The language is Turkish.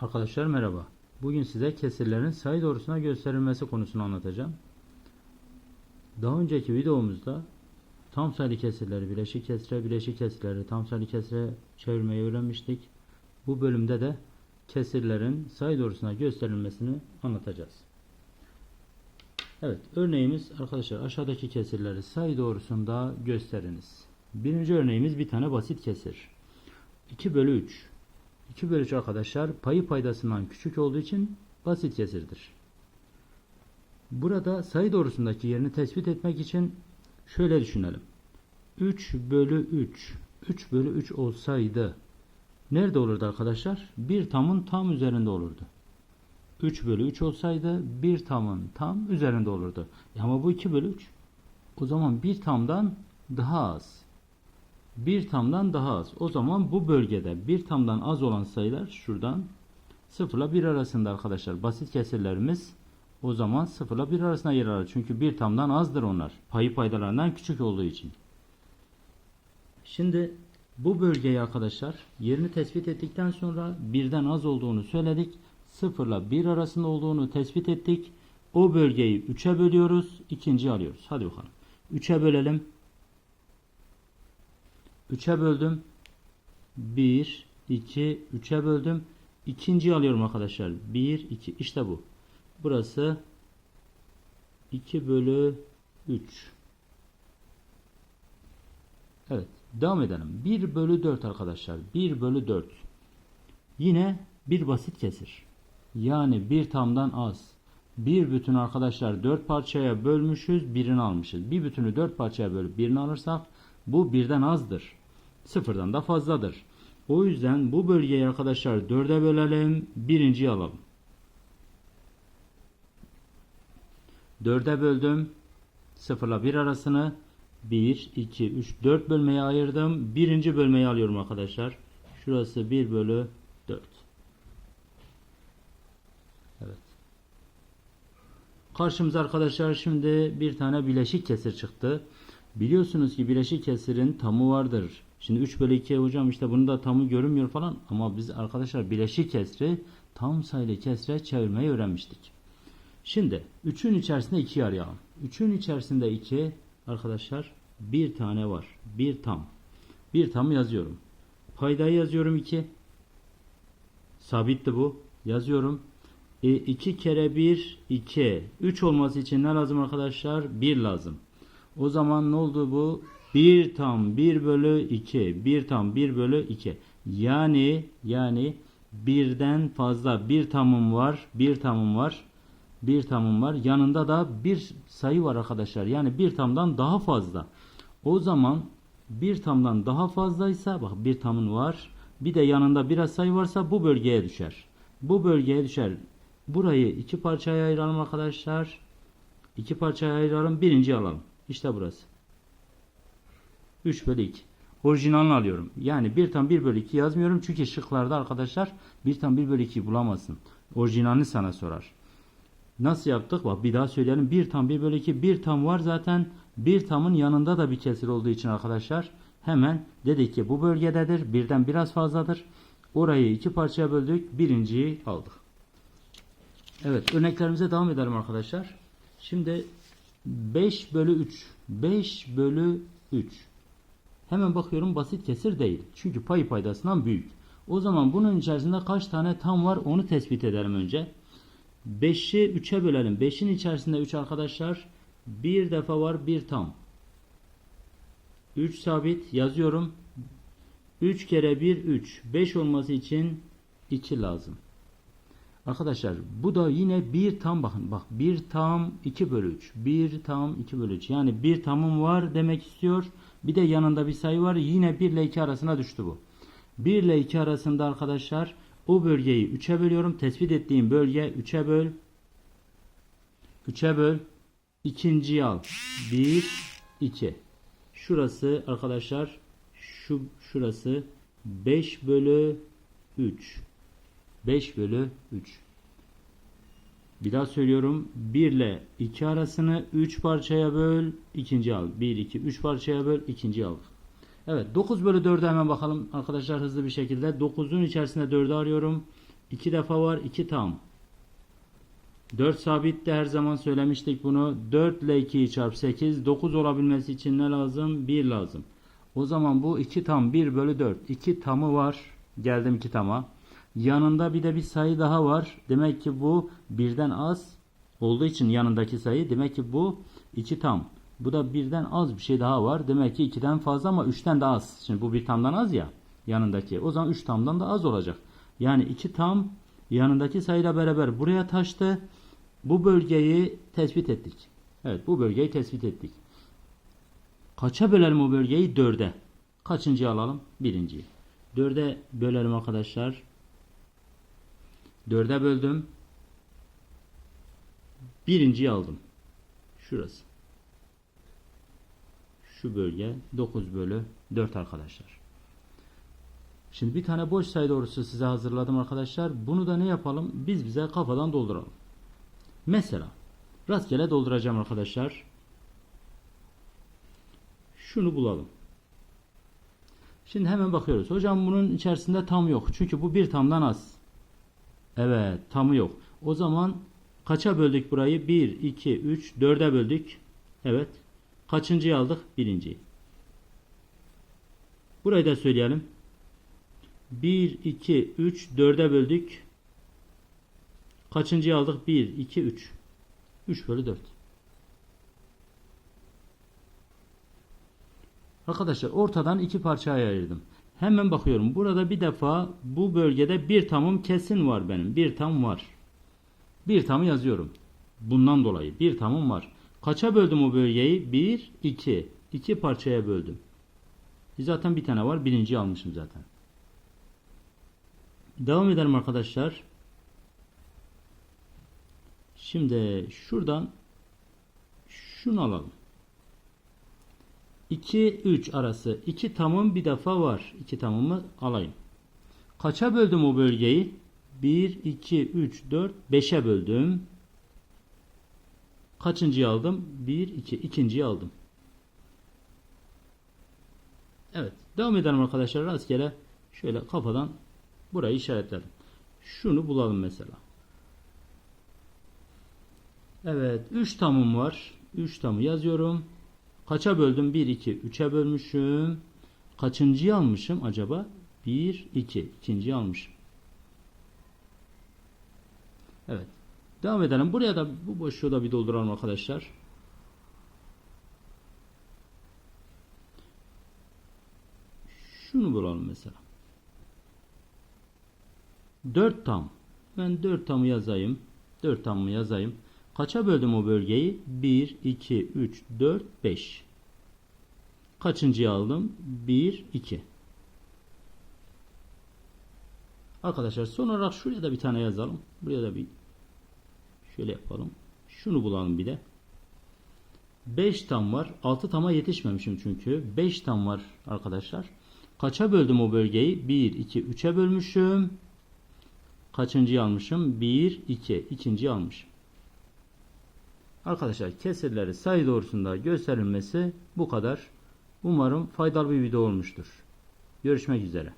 Arkadaşlar merhaba. Bugün size kesirlerin sayı doğrusuna gösterilmesi konusunu anlatacağım. Daha önceki videomuzda tam sayılı kesirleri bileşik kesire, bileşik kesirleri tam sayılı kesire çevirmeyi öğrenmiştik. Bu bölümde de kesirlerin sayı doğrusuna gösterilmesini anlatacağız. Evet, örneğimiz arkadaşlar aşağıdaki kesirleri sayı doğrusunda gösteriniz. Birinci örneğimiz bir tane basit kesir. 2 bölü 3. 2 bölü 3 arkadaşlar payı paydasından küçük olduğu için basit kesirdir. Burada sayı doğrusundaki yerini tespit etmek için şöyle düşünelim. 3 bölü 3 3 bölü 3 olsaydı nerede olurdu arkadaşlar? Bir tamın tam üzerinde olurdu. 3 bölü 3 olsaydı bir tamın tam üzerinde olurdu. E ama bu 2 bölü 3. O zaman bir tamdan daha az. Bir tamdan daha az. O zaman bu bölgede bir tamdan az olan sayılar şuradan 0 ile 1 arasında arkadaşlar. Basit kesirlerimiz o zaman 0 ile 1 arasında yer alır. Çünkü bir tamdan azdır onlar. Payı paydalarından küçük olduğu için. Şimdi bu bölgeyi arkadaşlar yerini tespit ettikten sonra birden az olduğunu söyledik. 0 ile 1 arasında olduğunu tespit ettik. O bölgeyi 3'e bölüyoruz. ikinciyi alıyoruz. Hadi bakalım. 3'e bölelim. 3'e böldüm. 1, 2, 3'e böldüm. İkinciyi alıyorum arkadaşlar. 1, 2. İşte bu. Burası 2 bölü 3. Evet. Devam edelim. 1 bölü 4 arkadaşlar. 1 bölü 4. Yine bir basit kesir. Yani bir tamdan az. Bir bütün arkadaşlar 4 parçaya bölmüşüz. Birini almışız. Bir bütünü 4 parçaya bölüp birini alırsak bu birden azdır. Sıfırdan da fazladır. O yüzden bu bölgeyi arkadaşlar 4'e bölelim. Birinciyi alalım. 4'e böldüm. 0 ile 1 arasını 1, 2, 3, 4 bölmeye ayırdım. Birinci bölmeyi alıyorum arkadaşlar. Şurası 1 bölü 4. Evet. Karşımıza arkadaşlar şimdi bir tane bileşik kesir çıktı. Biliyorsunuz ki bileşik kesirin tamı vardır. Şimdi 3 bölü 2 hocam işte bunun da tamı görünmüyor falan. Ama biz arkadaşlar bileşik kesri tam sayılı kesre çevirmeyi öğrenmiştik. Şimdi 3'ün içerisinde 2 arayalım. 3'ün içerisinde 2 arkadaşlar bir tane var. Bir tam. Bir tam yazıyorum. Paydayı yazıyorum 2. Sabitti bu. Yazıyorum. E, 2 kere 1 2. 3 olması için ne lazım arkadaşlar? 1 lazım. O zaman ne oldu bu? 1 tam 1 bölü 2. 1 tam 1 bölü 2. Yani yani birden fazla bir tamım var. Bir tamım var. Bir tamım var. Yanında da bir sayı var arkadaşlar. Yani bir tamdan daha fazla. O zaman bir tamdan daha fazlaysa bak bir tamın var. Bir de yanında biraz sayı varsa bu bölgeye düşer. Bu bölgeye düşer. Burayı iki parçaya ayıralım arkadaşlar. İki parçaya ayıralım. Birinci alalım. İşte burası. 3 bölü 2. Orijinalini alıyorum. Yani 1 tam 1 bölü 2 yazmıyorum. Çünkü şıklarda arkadaşlar 1 tam 1 bölü 2 bulamazsın. Orijinalini sana sorar. Nasıl yaptık? Bak bir daha söyleyelim. 1 tam 1 bölü 2. 1 tam var zaten. 1 tamın yanında da bir kesir olduğu için arkadaşlar hemen dedik ki bu bölgededir. Birden biraz fazladır. Orayı iki parçaya böldük. Birinciyi aldık. Evet örneklerimize devam edelim arkadaşlar. Şimdi 5 bölü 3. 5 bölü 3. Hemen bakıyorum basit kesir değil. Çünkü payı paydasından büyük. O zaman bunun içerisinde kaç tane tam var onu tespit edelim önce. 5'i 3'e bölelim. 5'in içerisinde 3 arkadaşlar. Bir defa var bir tam. 3 sabit yazıyorum. 3 kere 1 3. 5 olması için 2 lazım. Arkadaşlar bu da yine bir tam bakın. Bak bir tam 2 bölü 3. Bir tam 2 bölü 3. Yani bir tamım var demek istiyor. Bir de yanında bir sayı var. Yine 1 ile 2 arasına düştü bu. 1 ile 2 arasında arkadaşlar o bölgeyi 3'e bölüyorum. Tespit ettiğim bölge 3'e böl. 3'e böl. İkinciyi al. 1, 2. Şurası arkadaşlar şu şurası 5 bölü 3. 5 bölü 3. Bir daha söylüyorum. 1 ile 2 arasını 3 parçaya böl. ikinci al. 1, 2, 3 parçaya böl. ikinci al. Evet 9 bölü 4'e hemen bakalım arkadaşlar hızlı bir şekilde. 9'un içerisinde 4'ü arıyorum. 2 defa var 2 tam. 4 sabit de her zaman söylemiştik bunu. 4 ile 2'yi çarp 8. 9 olabilmesi için ne lazım? 1 lazım. O zaman bu 2 tam 1 bölü 4. 2 tamı var. Geldim 2 tama. Yanında bir de bir sayı daha var. Demek ki bu birden az olduğu için yanındaki sayı. Demek ki bu 2 tam. Bu da birden az bir şey daha var. Demek ki 2'den fazla ama 3'ten de az. Şimdi bu bir tamdan az ya yanındaki. O zaman 3 tamdan da az olacak. Yani 2 tam yanındaki sayıyla beraber buraya taştı. Bu bölgeyi tespit ettik. Evet bu bölgeyi tespit ettik. Kaça bölelim o bölgeyi? 4'e. Kaçıncıyı alalım? Birinciyi. 4'e bölelim arkadaşlar. 4'e böldüm. Birinciyi aldım. Şurası. Şu bölge 9 bölü 4 arkadaşlar. Şimdi bir tane boş sayı doğrusu size hazırladım arkadaşlar. Bunu da ne yapalım? Biz bize kafadan dolduralım. Mesela rastgele dolduracağım arkadaşlar. Şunu bulalım. Şimdi hemen bakıyoruz. Hocam bunun içerisinde tam yok. Çünkü bu bir tamdan az. Evet tamı yok. O zaman kaça böldük burayı? 1, 2, 3, 4'e böldük. Evet. Kaçıncıyı aldık? Birinciyi. Burayı da söyleyelim. 1, 2, 3, 4'e böldük. Kaçıncıyı aldık? 1, 2, 3. 3 bölü 4. Arkadaşlar ortadan iki parçaya ayırdım. Hemen bakıyorum. Burada bir defa bu bölgede bir tamım kesin var benim. Bir tam var. Bir tamı yazıyorum. Bundan dolayı bir tamım var. Kaça böldüm o bölgeyi? 1, 2. 2 parçaya böldüm. Zaten bir tane var. Birinciyi almışım zaten. Devam edelim arkadaşlar. Şimdi şuradan şunu alalım. 2 3 arası 2 tamım bir defa var. 2 tamımı alayım. Kaça böldüm o bölgeyi? 1 2 3 4 5'e böldüm. Kaçıncıyı aldım? 1 2 ikinciyi aldım. Evet, devam edelim arkadaşlar. Rastgele şöyle kafadan burayı işaretledim. Şunu bulalım mesela. Evet 3 tamım var. 3 tamı yazıyorum. Kaça böldüm? 1, 2, 3'e bölmüşüm. Kaçıncıyı almışım acaba? 1, 2. ikinciyi almışım. Evet. Devam edelim. Buraya da bu boşluğu da bir dolduralım arkadaşlar. Şunu bulalım mesela. 4 tam. Ben 4 tamı yazayım. 4 tamı yazayım. Kaça böldüm o bölgeyi? 1, 2, 3, 4, 5. Kaçıncıyı aldım? 1, 2. Arkadaşlar son olarak şuraya da bir tane yazalım. Buraya da bir şöyle yapalım. Şunu bulalım bir de. 5 tam var. 6 tama yetişmemişim çünkü. 5 tam var arkadaşlar. Kaça böldüm o bölgeyi? 1, 2, 3'e bölmüşüm. Kaçıncıyı almışım? 1, 2. ikinciyi almışım. Arkadaşlar kesirleri sayı doğrusunda gösterilmesi bu kadar. Umarım faydalı bir video olmuştur. Görüşmek üzere.